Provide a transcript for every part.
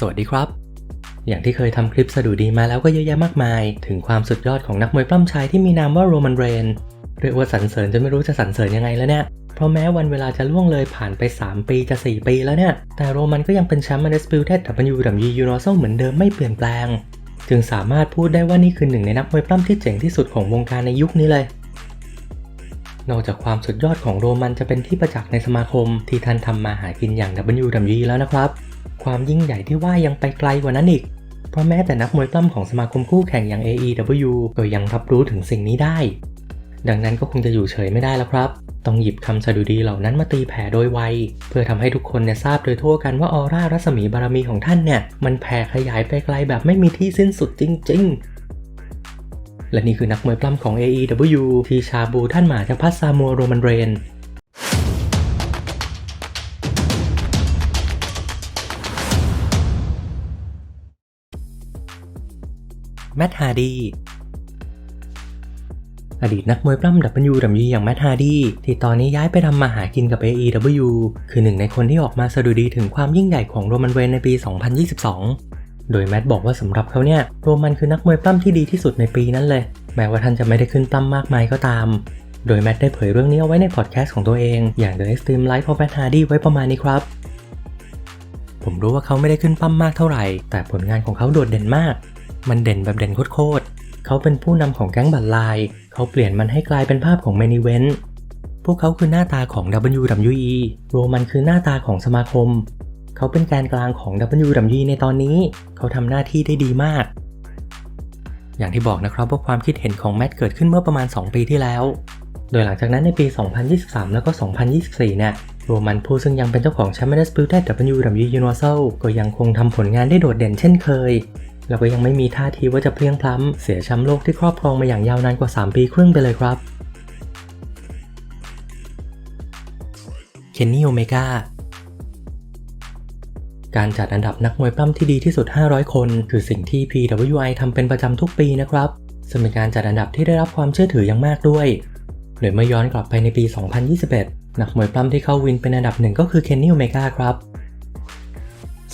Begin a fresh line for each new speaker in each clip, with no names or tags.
สวัสดีครับ อย่างที่เคยทำคลิปสะดุดีมาแล้วก็เยอะแยะมากมาย ถึงความสุดยอดของนักมวยปล้ำชายที่มีนามว่าโรมันเรนเรียกว่าสรรเสริญจนไม่รู้จะสรรเสริญยังไงแล้วเนี่ย เพราะแม้วันเวลาจะล่วงเลยผ่านไป 3 ปีจะ 4 ปีแล้วเนี่ย แต่โรมันก็ยังเป็นแชมป์ Undisputed WWE Universal เหมือนเดิมไม่เปลี่ยนแปลง จึงสามารถพูดได้ว่านี่คือหนึ่งในนักมวยปล้ำที่เจ๋งที่สุดของวงการในยุคนี้เลย นอกจากความสุดยอดของโรมันจะเป็นที่ประจักษ์ในสมาคมที่ท่านทำมาหากินอย่าง WWE แล้วนะครับ ความยิ่งใหญ่ที่ว่ายังไปไกลกว่านั้นอีก เพราะแม้แต่นักมวยปล้ำของสมาคมคู่แข่งอย่าง AEW ก็ยังรับรู้ถึงสิ่งนี้ได้ ดังนั้นก็คงจะอยู่เฉยไม่ได้แล้วครับ ต้องหยิบคำสดุดีเหล่านั้นมาตีแผ่โดยไว เพื่อทำให้ทุกคนเนี่ยทราบโดยทั่วกันว่าออร่ารัศมีบารมีของท่านเนี่ยมันแผ่ขยายไปไกลแบบไม่มีที่สิ้นสุดจริง ๆและนี่คือนักมวยปล้ำของ AEW ที่ชาบูท่านหมาจากพัสซามัวโรมันเรน แมตฮาร์ดีอดีตนักมวยปล้ำ WWE อย่างแมตฮาร์ดีที่ตอนนี้ย้ายไปทำมาหากินกับ AEW คือหนึ่งในคนที่ออกมาสะดุดีถึงความยิ่งใหญ่ของโรมันเรนในปี 2022 โดยแมตบอกว่าสำหรับเขาเนี่ย โรมันคือนักมวยปล้ำที่ดีที่สุดในปีนั้นเลย แม้ว่าท่านจะไม่ได้ขึ้นปล้ำมากมายก็ตาม โดยแมตได้เผยเรื่องนี้เอาไว้ในพอดแคสต์ของตัวเองอย่าง The Extreme Life of Matt Hardy ไว้ประมาณนี้ครับผมรู้ว่าเขาไม่ได้ขึ้นปั้มมากเท่าไหร่ แต่ผลงานของเขาโดดเด่นมาก มันเด่นแบบเด่นโคตรๆเขาเป็นผู้นำของแก๊งบัตรลาย เขาเปลี่ยนมันให้กลายเป็นภาพของ Main Event พวกเขาคือหน้าตาของ WWE โรมันคือหน้าตาของสมาคม เขาเป็นแกนกลางของ WWE ในตอนนี้ เขาทำหน้าที่ได้ดีมาก อย่างที่บอกนะครับว่าความคิดเห็นของแมตเกิดขึ้นเมื่อประมาณ 2 ปีที่แล้ว โดยหลังจากนั้นในปี 2023 แล้วก็ 2024 เนี่ยโรมันผู้ซึ่งยังเป็นเจ้าของแชมเป์ Undisputed WWE Universal ก็ยังคงทำผลงานได้โดดเด่นเช่นเคย แล้วก็ยังไม่มีท่าทีว่าจะเพลียงพล้ำเสียแชมป์โลกที่ครอบครองมาอย่างยาวนานกว่า 3 ปีครึ่งไปเลยครับ เคนนี่โอเมกาการจัดอันดับนักมวยปล้ำที่ดีที่สุด 500 คน คือสิ่งที่ PWI ทำเป็นประจำทุกปีนะครับซึ่งเป็นการจัดอันดับที่ได้รับความเชื่อถืออย่างมากด้วยโดยเมื่อย้อนกลับไปในปี 2021 นักมวยปล้ำที่เข้าวินเป็นอันดับหนึ่งก็คือเคนนี่โอเมกาครับ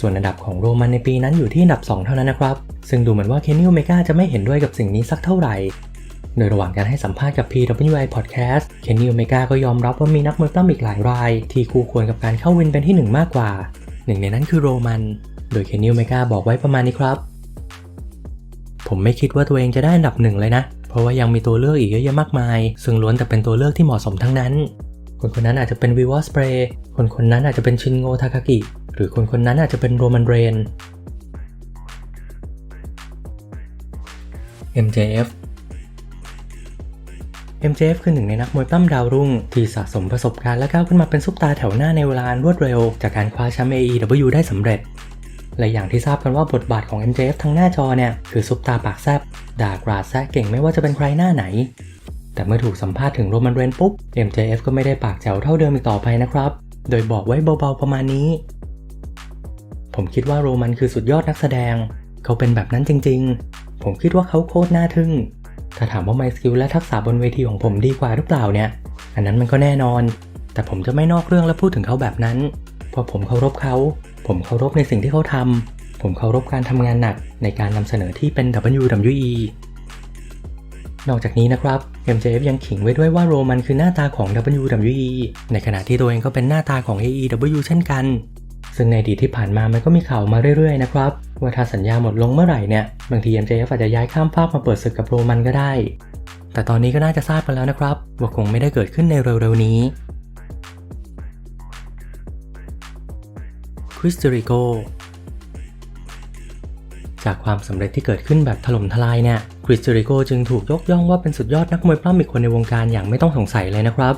ส่วนอันดับของโรมันในปีนั้นอยู่ที่อันดับ 2 เท่านั้นนะครับ ซึ่งดูเหมือนว่าเคนนี่โอเมกาจะไม่เห็นด้วยกับสิ่งนี้สักเท่าไหร่ โดยระหว่างการให้สัมภาษณ์กับ PWI Podcast เคนนี่โอเมกาก็ยอมรับว่ามีนักมวยปล้ำอีกหลายราย ที่คู่ควรกับการเข้าวินเป็นที่หนึ่งมากกว่า หนึ่งในนั้นคือโรมัน โดยเคนนี่โอเมกาบอกไว้ประมาณนี้ครับ ผมไม่คิดว่าตัวเองจะได้อันดับหนึ่งเลยนะ เพราะว่ายังมีตัวเลือกอีกเยอะแยะมากมาย ซึ่งล้วนแต่เป็นตัวเลือกที่เหมาะสมทั้งนั้น คนคนนั้นอาจจะเป็นวิวอสเปรย์คนคนนั้นอาจจะเป็นชินโงทาคากิ หรือคนคนนั้นอาจจะเป็นโรมันเรน MJF MJF คือหนึ่งในนักมวยปล้ำดาวรุ่ง ที่สะสมประสบการณ์และก้าวขึ้นมาเป็นซุปตาร์แถวหน้าในเวลาอันรวดเร็ว จากการคว้าแชมป์ AEW ได้สำเร็จ และอย่างที่ทราบกันว่าบทบาทของ MJF ทั้งหน้าจอเนี่ย คือซุปตาปากแซบด่ากราดแซะเก่งไม่ว่าจะเป็นใครหน้าไหน แต่เมื่อถูกสัมภาษณ์ถึงโรมันเรนปุ๊บ MJF ก็ไม่ได้ปากแจ๋วเท่าเดิมอีกต่อไปนะครับ โดยบอกไว้เบาๆประมาณนี้ ผมคิดว่าโรมันคือสุดยอดนักแสดง เขาเป็นแบบนั้นจริงๆ ผมคิดว่าเขาโคตรน่าทึ่ง ถ้าถามว่าไมสกิลและทักษะบนเวทีของผมดีกว่าหรือเปล่าเนี่ย อันนั้นมันก็แน่นอน แต่ผมจะไม่นอกเรื่องและพูดถึงเขาแบบนั้น เพราะผมเคารพเขา ผมเคารพในสิ่งที่เขาทำผมเคารพการทำงานหนักในการนำเสนอที่เป็น WWE นอกจากนี้นะครับ MJF ยังขิงไว้ด้วยว่าโรมันคือหน้าตาของ WWE ในขณะที่ตัวเองก็เป็นหน้าตาของ AEW เช่นกัน ซึ่งในอดีตที่ผ่านมามันก็มีข่าวมาเรื่อยๆนะครับว่าถ้าสัญญาหมดลงเมื่อไหร่เนี่ยบางที MJF อาจจะย้ายข้ามฟากมาเปิดศึกกับโรมันก็ได้ แต่ตอนนี้ก็น่าจะทราบกันแล้วนะครับ ว่าคงไม่ได้เกิดขึ้นในเร็วๆนี้คริสเตริโกจากความสำเร็จที่เกิดขึ้นแบบถล่มทลายเนี่ยคริสเตริโกจึงถูกยกย่องว่าเป็นสุดยอดนักมวยปล้ำอีกคนในวงการอย่างไม่ต้องสงสัยเลยนะครับ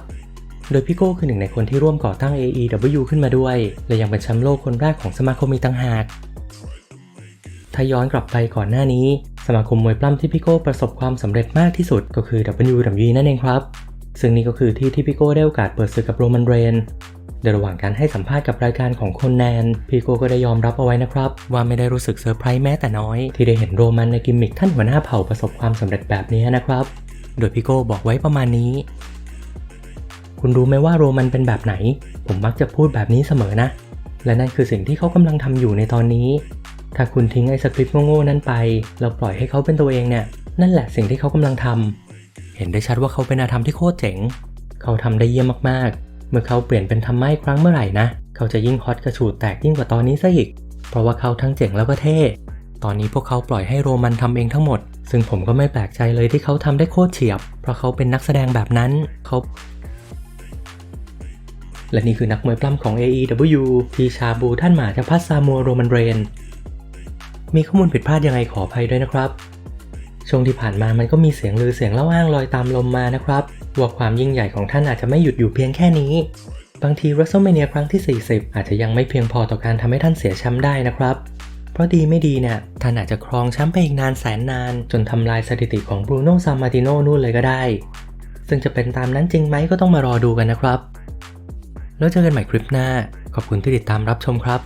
โดยพี่โก้คือหนึ่งในคนที่ร่วมก่อตั้ง AEW ขึ้นมาด้วย และยังเป็นแชมป์โลกคนแรกของสมาคมอีกต่างหากถ้าย้อนกลับไปก่อนหน้านี้ สมาคมมวยปล้ำที่พี่โก้ประสบความสำเร็จมากที่สุดก็คือ WWE นั่นเองครับ ซึ่งนี่ก็คือที่ที่พี่โก้ได้โอกาสเปิดศึกกับโรมันเรนโดยระหว่างการให้สัมภาษณ์กับรายการของคนแนน พี่โก้ก็ได้ยอมรับเอาไว้นะครับ ว่าไม่ได้รู้สึกเซอร์ไพรส์แม้แต่น้อย ที่ได้เห็นโรมันในกิมมิคท่านหัวหน้าเผ่าประสบความสำเร็จแบบนี้นะครับ โดยพี่โก้บอกไว้ประมาณนี้ คุณรู้ไหมว่าโรมันเป็นแบบไหน ผมมักจะพูดแบบนี้เสมอนะ และนั่นคือสิ่งที่เขากำลังทำอยู่ในตอนนี้ ถ้าคุณทิ้งไอ้สคริปต์โง่ๆนั้นไปแล้วปล่อยให้เขาเป็นตัวเองเนี่ย นั่นแหละสิ่งที่เขากำลังทำเห็นได้ชัดว่าเขาเป็นอาธรรมที่โคตรเจ๋ง เขาทำได้เยี่ยมมากๆ เมื่อเขาเปลี่ยนเป็นธรรมะอีกครั้งเมื่อไหร่นะ เขาจะยิ่งฮอตกระฉูดแตกยิ่งกว่าตอนนี้ซะอีก เพราะว่าเขาทั้งเจ๋งแล้วก็เท่ ตอนนี้พวกเขาปล่อยให้โรมันทำเองทั้งหมด ซึ่งผมก็ไม่แปลกใจเลยที่เขาทำได้โคตรเฉียบ เพราะเขาเป็นนักแสดงแบบนั้นเขา และนี่คือนักมวยปล้ำของ AEW ที่ชาบูท่านหมาจากพัสซามัวโรมันเรน มีข้อมูลผิดพลาดยังไงขออภัยด้วยนะครับ ช่วงที่ผ่านมามันก็มีเสียงลือเสียงเล่าอ้างลอยตามลมมานะครับ ว่าความยิ่งใหญ่ของท่านอาจจะไม่หยุดอยู่เพียงแค่นี้ บางที WrestleMania ครั้งที่ 40 อาจจะยังไม่เพียงพอต่อการทำให้ท่านเสียแชมป์ได้นะครับเพราะดีไม่ดีเนี่ย ท่านอาจจะครองแชมป์ไปอีกนานแสนนาน จนทำลายสถิติของบรูโน่ซามาติโนนู่นเลยก็ได้ ซึ่งจะเป็นตามนั้นจริงไหมก็ต้องมารอดูกันนะครับ แล้วเจอกันใหม่คลิปหน้า ขอบคุณที่ติดตามรับชมครับ